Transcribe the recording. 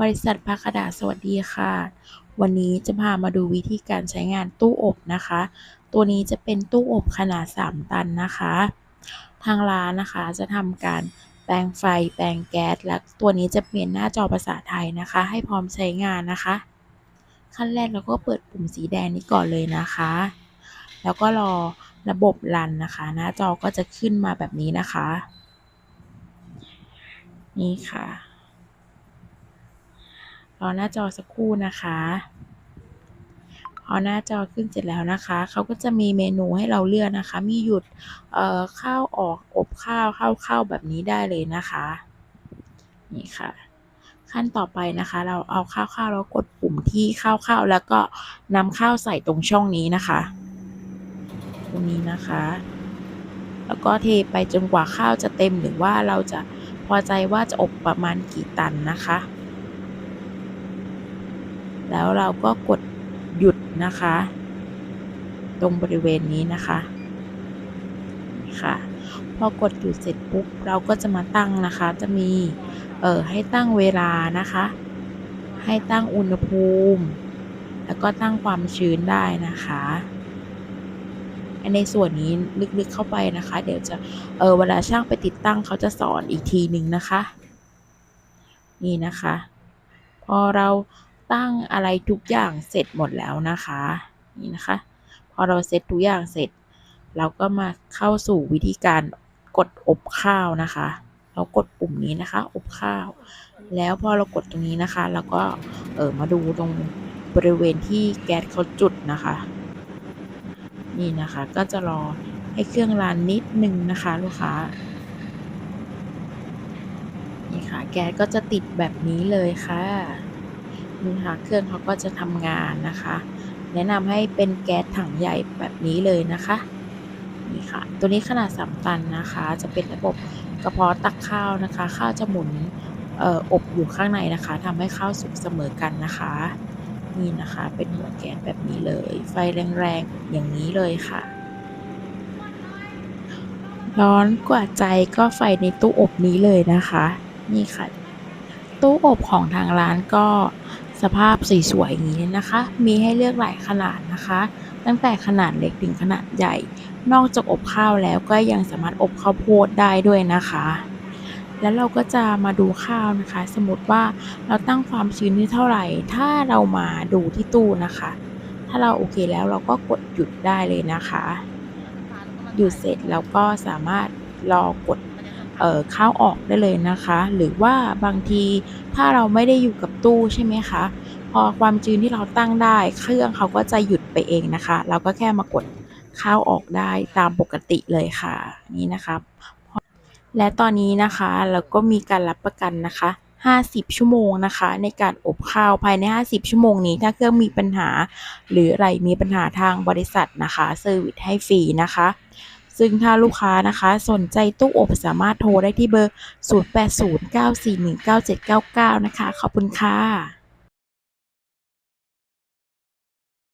บริษัทพาคดาสวัสดีค่ะ วันนี้จะพามาดูวิธีการใช้งานตู้อบนะคะ ตัวนี้จะเป็นตู้อบขนาด 3 ตันนะคะ ทางร้านนะคะจะทำการแปลงไฟแปลงแก๊สและตัวนี้จะเปลี่ยนหน้าจอภาษาไทยนะคะ ให้พร้อมใช้งานนะคะ ขั้นแรกเราก็เปิดปุ่มสีแดงนี้ก่อนเลยนะคะ แล้วก็รอระบบรันนะคะ หน้าจอก็จะขึ้นมาแบบนี้นะคะ นี่ค่ะ รอหน้าจอสักครู่นะคะ พอหน้าจอขึ้นเสร็จแล้วนะคะ เขาก็จะมีเมนูให้เราเลือกนะคะ มีหยุดเอ่อข้าวออกอบข้าวข้าเข้าวแบบนี้ได้เลยนะคะ นี่ค่ะขั้นต่อไปนะคะ เราเอาข้าวข้าวแล้วกดปุ่มที่ข้าวข้าวแล้วก็นำข้าวใส่ตรงช่องนี้นะคะ ตรงนี้นะคะ แล้วก็เทไปจนกว่าข้าวจะเต็มหรือว่าเราจะพอใจว่าจะอบประมาณกี่ตันนะคะ แล้วเราก็กดหยุดนะคะ ตรงบริเวณนี้นะคะค่ะพอกดหยุดเสร็จปุ๊บเราก็จะมาตั้งนะคะ จะมีเอ่อให้ตั้งเวลานะคะ ให้ตั้งอุณหภูมิ แล้วก็ตั้งความชื้นได้นะคะในส่วนนี้ลึกๆเข้าไปนะคะ เดี๋ยวจะเออเวลาช่างไปติดตั้งเขาจะสอนอีกทีหนึ่งนะคะ นี่นะคะ พอเรา ตั้งอะไรทุกอย่างเสร็จหมดแล้วนะคะ นี่นะคะ พอเราเซตทุกอย่างเสร็จ เราก็มาเข้าสู่วิธีการกดอบข้าวนะคะ เรากดปุ่มนี้นะคะ อบข้าว แล้วพอเรากดตรงนี้นะคะเราก็เออมาดูตรงบริเวณที่แก๊สเขาจุดนะคะ นี่นะคะก็จะรอให้เครื่องรันนิดนึงนะคะลูกค้านี่ค่ะแก๊สก็จะติดแบบนี้เลยค่ะ นี่ค่ะเครื่องเขาก็จะทำงานนะคะ แนะนำให้เป็นแก๊สถังใหญ่แบบนี้เลยนะคะนี่ค่ะตัวนี้ขนาดสามตันนะคะ จะเป็นระบบกระเพาะตักข้าวนะคะข้าวจะหมุนเอ่ออบอยู่ข้างในนะคะทำให้ข้าวสุกเสมอกันนะคะนี่นะคะเป็นหัวแก๊สแบบนี้เลย ไฟแรงๆ อย่างนี้เลยค่ะ ร้อนกว่าใจก็ไฟในตู้อบนี้เลยนะคะ นี่ค่ะ ตู้อบของทางร้านก็ สภาพสวยๆอย่างนี้นะคะ มีให้เลือกหลายขนาดนะคะ ตั้งแต่ขนาดเล็กถึงขนาดใหญ่ นอกจากอบข้าวแล้วก็ยังสามารถอบข้าวโพดได้ด้วยนะคะ แล้วเราก็จะมาดูข้าวนะคะ สมมติว่าเราตั้งความชื้นที่เท่าไหร่ ถ้าเรามาดูที่ตู้นะคะ ถ้าเราโอเคแล้วเราก็กดหยุดได้เลยนะคะ หยุดเสร็จแล้วก็สามารถรอกด เอ่อข้าวออกได้เลยนะคะ หรือว่าบางทีถ้าเราไม่ได้อยู่กับตู้ใช่ไหมคะ พอความชื้นที่เราตั้งได้ เครื่องเขาก็จะหยุดไปเองนะคะ เราก็แค่มากดข้าวออกได้ตามปกติเลยค่ะ นี่นะครับและตอนนี้นะคะเราก็มีการรับประกันนะคะ 50 ชั่วโมงนะคะ ในการอบข้าวภายใน 50 ชั่วโมงนี้ ถ้าเครื่องมีปัญหา หรืออะไรมีปัญหาทางบริษัทนะคะเซอร์วิสให้ฟรีนะคะ ซึ่งถ้าลูกค้านะคะ สนใจตู้อบสามารถโทรได้ที่เบอร์ 0809419799 นะคะ ขอบคุณค่ะ